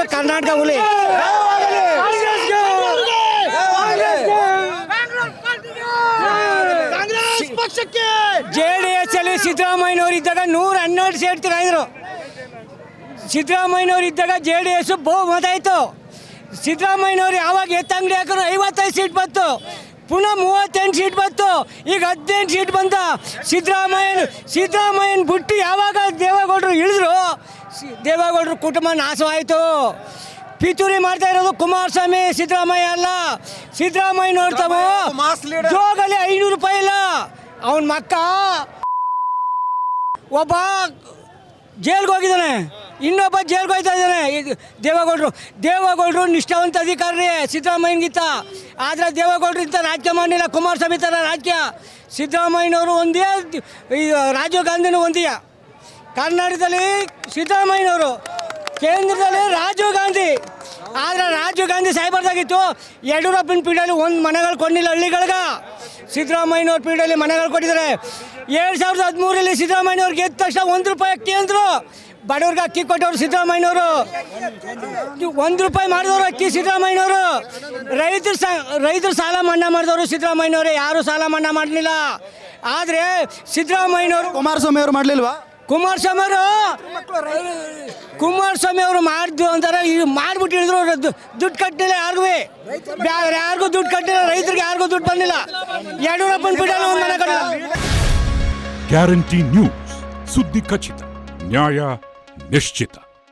ಮಾತ್ರ ಕರ್ನಾಟಕ ಹುಲಿ. J D S ಅಲ್ಲಿ ಸಿದ್ದರಾಮಯ್ಯವ್ರು ಇದ್ದಾಗ ನೂರ ಹನ್ನೆರಡು ಸೀಟ್ ತಗೊಂಡಿದ್ರು ಸಿದ್ದರಾಮಯ್ಯವ್ರು ಇದ್ದಾಗ ಜೆ ಡಿ ಎಸ್ ಬಹುಮತ ಆಯ್ತು. ಸಿದ್ದರಾಮಯ್ಯವ್ರು ಯಾವಾಗ ಎತ್ತಂಗಡಿ ಹಾಕಿದ್ರು ಐವತ್ತೈದು ಸೀಟ್ ಬಂತು. ಪುನಃ ಮೂವತ್ತೆಂಟು ಸೀಟ್ ಬಂತು. ಈಗ ಹದಿನೆಂಟು ಸೀಟ್ ಬಂತ ಸಿದ್ದರಾಮಯ್ಯನ ಸಿದ್ದರಾಮಯ್ಯನ ಬಿಟ್ಟು ಯಾವಾಗ ದೇವೇಗೌಡರು ಇಳಿದ್ರು? ದೇವೇಗೌಡರ ಕುಟುಂಬ ನಾಶವಾಯಿತು. ಪಿತೂರಿ ಮಾಡ್ತಾ ಇರೋದು ಕುಮಾರಸ್ವಾಮಿ ಸಿದ್ದರಾಮಯ್ಯ ಅಲ್ಲ. ಸಿದ್ದರಾಮಯ್ಯ ತಾವು ಮಾಸ್ ಲೀಡರ್. ಜೋಗಲ್ಲಿ ಐನೂರು ರೂಪಾಯಿ ಇಲ್ಲ. ಅವನ ಮಕ್ಕ ಒಬ್ಬ ಜೈಲ್ಗೆ ಹೋಗಿದ್ದಾನೆ. ಇನ್ನೊಬ್ಬ ಜೈಲ್ಗೆ ಹೋಗ್ತಾ ಇದ್ದಾನೆ. ಇದು ದೇವೇಗೌಡರು. ದೇವೇಗೌಡರು ನಿಷ್ಠಾವಂತ ಅಧಿಕಾರಿ ಸಿದ್ದರಾಮಯ್ಯನಗಿತ್ತ ಆದರೆ ದೇವೇಗೌಡರು ಇಂಥ ರಾಜ್ಯ ಮಾಡಿಲ್ಲ ಕುಮಾರಸ್ವಾಮಿ ಥರ ರಾಜ್ಯ ಸಿದ್ದರಾಮಯ್ಯನವರು ಒಂದೇ ರಾಜೀವ್ ಗಾಂಧಿನೂ ಒಂದೇ. ಕರ್ನಾಟಕದಲ್ಲಿ ಸಿದ್ದರಾಮಯ್ಯನವರು, ಕೇಂದ್ರದಲ್ಲಿ ರಾಜೀವ್ ಗಾಂಧಿ. ಆದರೆ ರಾಜೀವ್ ಗಾಂಧಿ ಸಾಯ್ಬಾರ್ದಾಗಿತ್ತು ಯಡಿಯೂರಪ್ಪನ ಪೀಡಲ್ಲಿ ಒಂದು ಮನೆಗಳು ಕೊಡಲಿಲ್ಲ ಹಳ್ಳಿಗಳ್ಗ. ಸಿದ್ದರಾಮಯ್ಯನವ್ರ ಪೀಡಲ್ಲಿ ಮನೆಗಳು ಕೊಟ್ಟಿದ್ದಾರೆ. ಏಳು ಸಾವಿರದ ಹದಿಮೂರಲ್ಲಿ ಸಿದ್ದರಾಮಯ್ಯನವ್ರು ಗೆದ್ದ ತಕ್ಷಣ ಒಂದು ರೂಪಾಯಿ ಅಕ್ಕಿ ಅಂದರು. ಬಡವ್ರಿಗೆ ಅಕ್ಕಿ ಕೊಟ್ಟವ್ರು ಸಿದ್ದರಾಮಯ್ಯನವರು. ಒಂದು ರೂಪಾಯಿ ಮಾಡಿದವರು ಅಕ್ಕಿ ಸಿದ್ದರಾಮಯ್ಯನವರು. ರೈತರು ಸ, ರೈತರು ಸಾಲ ಮನ್ನಾ ಮಾಡಿದವರು ಸಿದ್ದರಾಮಯ್ಯನವರು. ಯಾರು ಸಾಲ ಮನ್ನಾ ಮಾಡಲಿಲ್ಲ. ಆದರೆ ಸಿದ್ದರಾಮಯ್ಯನವರು ಕುಮಾರಸ್ವಾಮಿ ಅವರು ಮಾಡ್ಲಿಲ್ವಾ? ಕುಮಾರಸ್ವಾಮಿ ಅವರು. ಕುಮಾರಸ್ವಾಮಿ ಅವರು ಮಾಡಿದ್ದು ಅಂತಾರೆ. ಈಗ ಮಾಡ್ಬಿಟ್ಟು ಹೇಳಿದ್ರು ದುಡ್ಡು ಕಟ್ಟಿಲ್ಲ ಯಾರಿಗೂ. ಯಾರಿಗೂ ದುಡ್ಡು ಕಟ್ಟಿಲ್ಲ, ರೈತರಿಗೆ ಯಾರಿಗೂ ದುಡ್ಡು ಬಂದಿಲ್ಲ. ಯಡಿಯೂರಪ್ಪನ ಕಟ್ಟಿಲ್ಲ. Guarantee news. ಸುದ್ದಿ ಖಚಿತ, ನ್ಯಾಯ ನಿಶ್ಚಿತ.